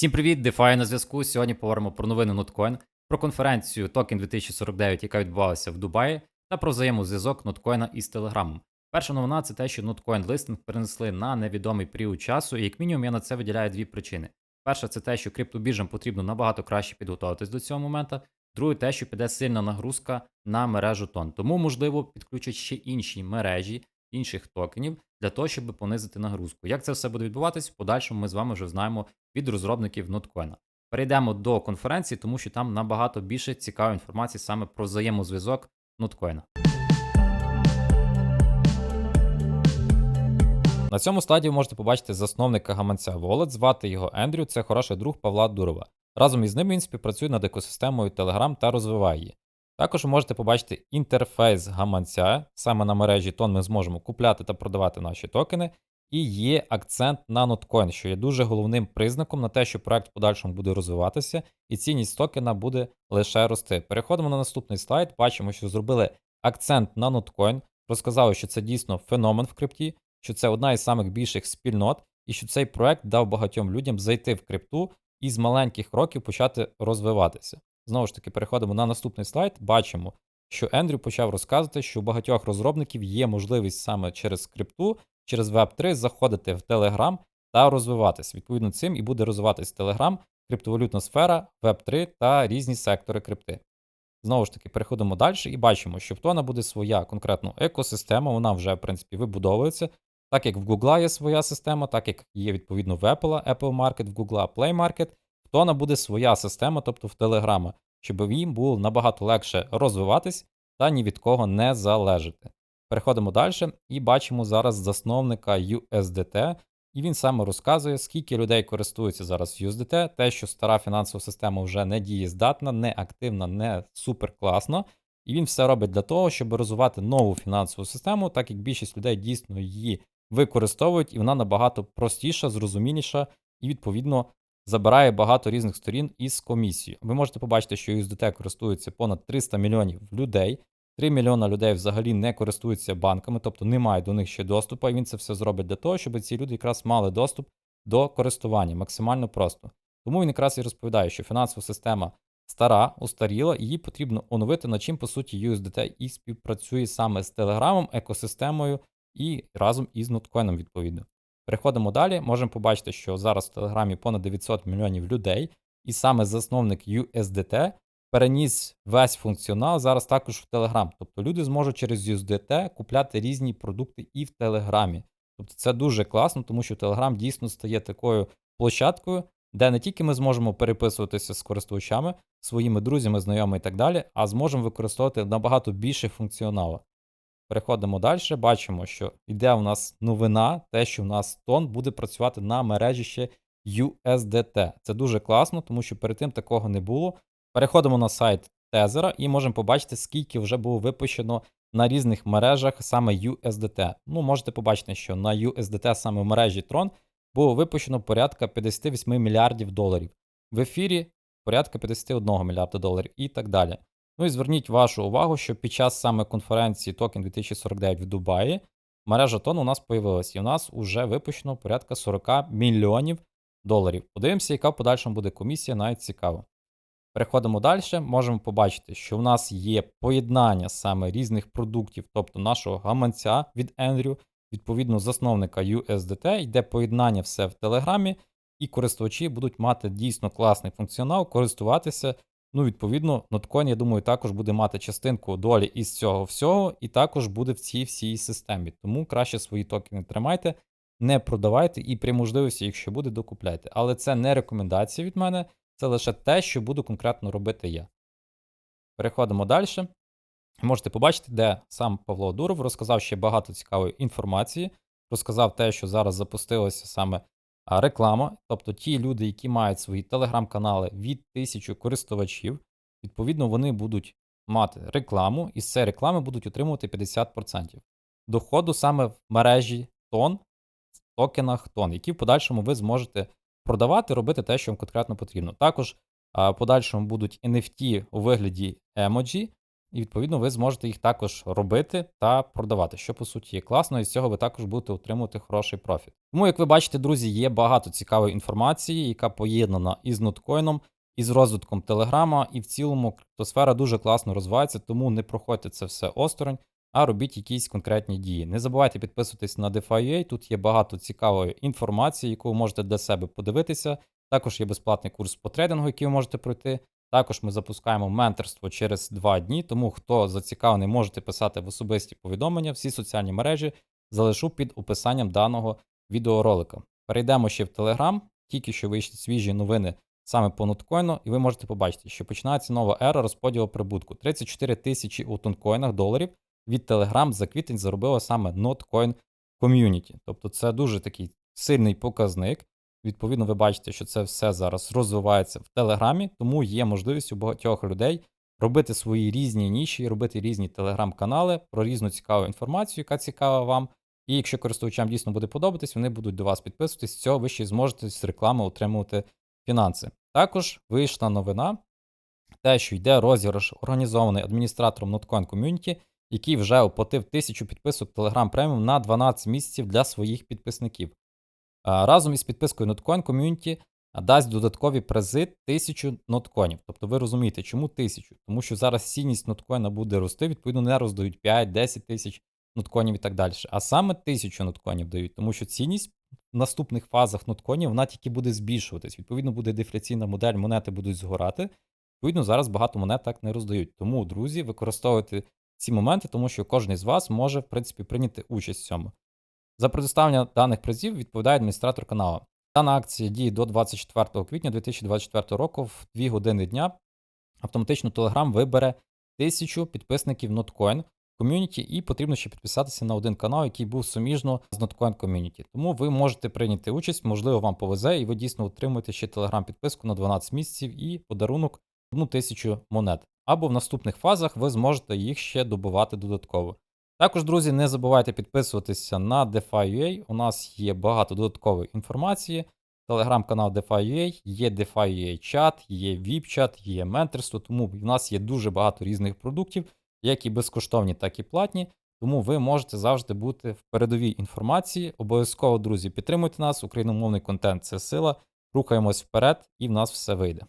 Всім привіт, DeFi на зв'язку. Сьогодні поговоримо про новини Notcoin, про конференцію Token 2049, яка відбувалася в Дубаї, та про взаємозв'язок Notcoin із Телеграмом. Перша новина це те, що Notcoin листинг перенесли на невідомий період часу, і як мінімум я на це виділяю дві причини. Перша це те, що криптобіржам потрібно набагато краще підготуватись до цього моменту. Друге, те, що піде сильна нагрузка на мережу тон. Тому, можливо, підключать ще інші мережі інших токенів для того, щоб понизити нагрузку. Як це все буде відбуватись, в подальшому ми з вами вже знаємо від розробників Notcoin. Перейдемо до конференції, тому що там набагато більше цікавої інформації саме про взаємозв'язок Notcoin. На цьому стадії ви можете побачити засновника гаманця Wallet, звати його Ендрю, це хороший друг Павла Дурова. Разом із ним він співпрацює над екосистемою Telegram та розвиває її. Також ви можете побачити інтерфейс гаманця. Саме на мережі Тон ми зможемо купляти та продавати наші токени. І є акцент на ноткоін, що є дуже головним признаком на те, що проект в подальшому буде розвиватися, і цінність токена буде лише рости. Переходимо на наступний слайд. Бачимо, що зробили акцент на ноткоін, розказали, що це дійсно феномен в крипті, що це одна із самих більших спільнот, і що цей проект дав багатьом людям зайти в крипту і з маленьких років почати розвиватися. Знову ж таки, переходимо на наступний слайд. Бачимо, що Ендрю почав розказувати, що у багатьох розробників є можливість саме через крипту, через Web3 заходити в Telegram та розвиватися. Відповідно, цим і буде розвиватись Telegram, криптовалютна сфера, Web3 та різні сектори крипти. Знову ж таки, переходимо далі і бачимо, що в Тона буде своя конкретна екосистема, вона вже, в принципі, вибудовується. Так як в Google є своя система, так як є відповідно в Apple, Apple Market, в Google Play Market, Тона буде своя система, тобто в Telegram, щоб їм було набагато легше розвиватись та ні від кого не залежати. Переходимо далі і бачимо зараз засновника USDT, і він саме розказує, скільки людей користуються зараз USDT, те, що стара фінансова система вже не дієздатна, не активна, не суперкласна. І він все робить для того, щоб розвивати нову фінансову систему, так як більшість людей дійсно її використовують, і вона набагато простіша, зрозуміліша і, відповідно, забирає багато різних сторін із комісією. Ви можете побачити, що USDT користується понад 300 мільйонів людей. 3 мільйона людей взагалі не користуються банками, тобто не мають до них ще доступу, і він це все зробить для того, щоб ці люди якраз мали доступ до користування максимально просто. Тому він якраз і розповідає, що фінансова система стара, устаріла, її потрібно оновити, над чим, по суті, USDT і співпрацює саме з Телеграмом, екосистемою і разом із ноткоїном, відповідно. Переходимо далі, можемо побачити, що зараз в Телеграмі понад 900 мільйонів людей, і саме засновник USDT переніс весь функціонал зараз також в Telegram. Тобто люди зможуть через USDT купляти різні продукти і в Телеграмі. Тобто це дуже класно, тому що Telegram дійсно стає такою площадкою, де не тільки ми зможемо переписуватися з користувачами, своїми друзями, знайомими і так далі, а зможемо використовувати набагато більше функціоналу. Переходимо далі, бачимо, що йде у нас новина, те, що в нас тон буде працювати на мережі ще USDT. Це дуже класно, тому що перед тим такого не було. Переходимо на сайт Тезера і можемо побачити, скільки вже було випущено на різних мережах саме USDT. Ну, можете побачити, що на USDT саме в мережі Tron було випущено порядка 58 мільярдів доларів. В ефірі порядка 51 мільярда доларів і так далі. Ну і зверніть вашу увагу, що під час саме конференції Токен 2049 в Дубаї мережа Тон у нас появилась, і у нас вже випущено порядка 40 мільйонів доларів. Подивимося, яка в подальшому буде комісія, навіть цікаво. Переходимо далі, можемо побачити, що в нас є поєднання саме різних продуктів, тобто нашого гаманця від Ендрю, відповідно засновника USDT, йде поєднання все в Телеграмі, і користувачі будуть мати дійсно класний функціонал, користуватися. Ну, відповідно, Notcoin, я думаю, також буде мати частинку долі із цього всього, і також буде в цій всій системі. Тому краще свої токени тримайте, не продавайте і при можливості, якщо буде, докупляйте. Але це не рекомендація від мене. Це лише те, що буду конкретно робити я. Переходимо далі. Можете побачити, де сам Павло Дуров розказав ще багато цікавої інформації. Розказав те, що зараз запустилася саме реклама. Тобто ті люди, які мають свої телеграм-канали від тисячі користувачів, відповідно, вони будуть мати рекламу, і з цієї реклами будуть отримувати 50% доходу саме в мережі тон, в токенах тон, які в подальшому ви зможете продавати, робити те, що вам конкретно потрібно. Також в подальшому будуть NFT у вигляді емоджі, і відповідно ви зможете їх також робити та продавати, що по суті є класно, і з цього ви також будете отримувати хороший профіт. Тому, як ви бачите, друзі, є багато цікавої інформації, яка поєднана із ноткоїном, із розвитком Телеграма, і в цілому криптосфера дуже класно розвивається, тому не проходьте це все осторонь, а робіть якісь конкретні дії. Не забувайте підписуватись на DeFi.ua, тут є багато цікавої інформації, яку ви можете для себе подивитися. Також є безплатний курс по трейдингу, який ви можете пройти. Також ми запускаємо менторство через два дні, тому хто зацікавлений, можете писати в особисті повідомлення, всі соціальні мережі залишу під описанням даного відеоролика. Перейдемо ще в Telegram, тільки що вийшли свіжі новини саме по ноткоїну, і ви можете побачити, що починається нова ера розподілу прибутку. 34 тисячі у тонкоїнах доларів від Telegram за квітень заробило саме Notcoin Community. Тобто це дуже такий сильний показник. Відповідно, ви бачите, що це все зараз розвивається в Телеграмі, тому є можливість у багатьох людей робити свої різні ніші, робити різні телеграм-канали про різну цікаву інформацію, яка цікава вам. І якщо користувачам дійсно буде подобатись, вони будуть до вас підписуватись. З цього ви ще й зможете з реклами отримувати фінанси. Також вийшла новина, те, що йде розіграш, організований адміністратором Notcoin Community, який вже оплатив тисячу підписок Telegram Premium на 12 місяців для своїх підписників. Разом із підпискою Notcoin Community дасть додаткові призи 1000 ноткоїнів. Тобто ви розумієте, чому 1000? Тому що зараз цінність ноткоїна буде рости, відповідно, не роздають 5-10 тисяч ноткоїнів і так далі. А саме 1000 ноткоїнів дають, тому що цінність в наступних фазах ноткоїнів вона тільки буде збільшуватись. Відповідно, буде дефляційна модель, монети будуть згорати. Відповідно, зараз багато монет так не роздають. Тому, друзі, використовуйте ці моменти, тому що кожен з вас може, в принципі, прийняти участь в цьому. За предоставлення даних призів відповідає адміністратор каналу. Дана акція діє до 24 квітня 2024 року в 2 години дня. Автоматично Telegram вибере 1000 підписників Notcoin ком'юніті, і потрібно ще підписатися на один канал, який був суміжно з Notcoin Community. Тому ви можете прийняти участь, можливо, вам повезе, і ви дійсно отримуєте ще Telegram підписку на 12 місяців і подарунок 1000 монет. Або в наступних фазах ви зможете їх ще добувати додатково. Також, друзі, не забувайте підписуватися на DeFi.ua. У нас є багато додаткової інформації. Телеграм-канал DeFi.ua, є DeFi.ua чат, є VIP-чат, є менторство, тому в нас є дуже багато різних продуктів, як і безкоштовні, так і платні. Тому ви можете завжди бути в передовій інформації. Обов'язково, друзі, підтримуйте нас, україномовний контент це сила. Рухаємось вперед, і в нас все вийде.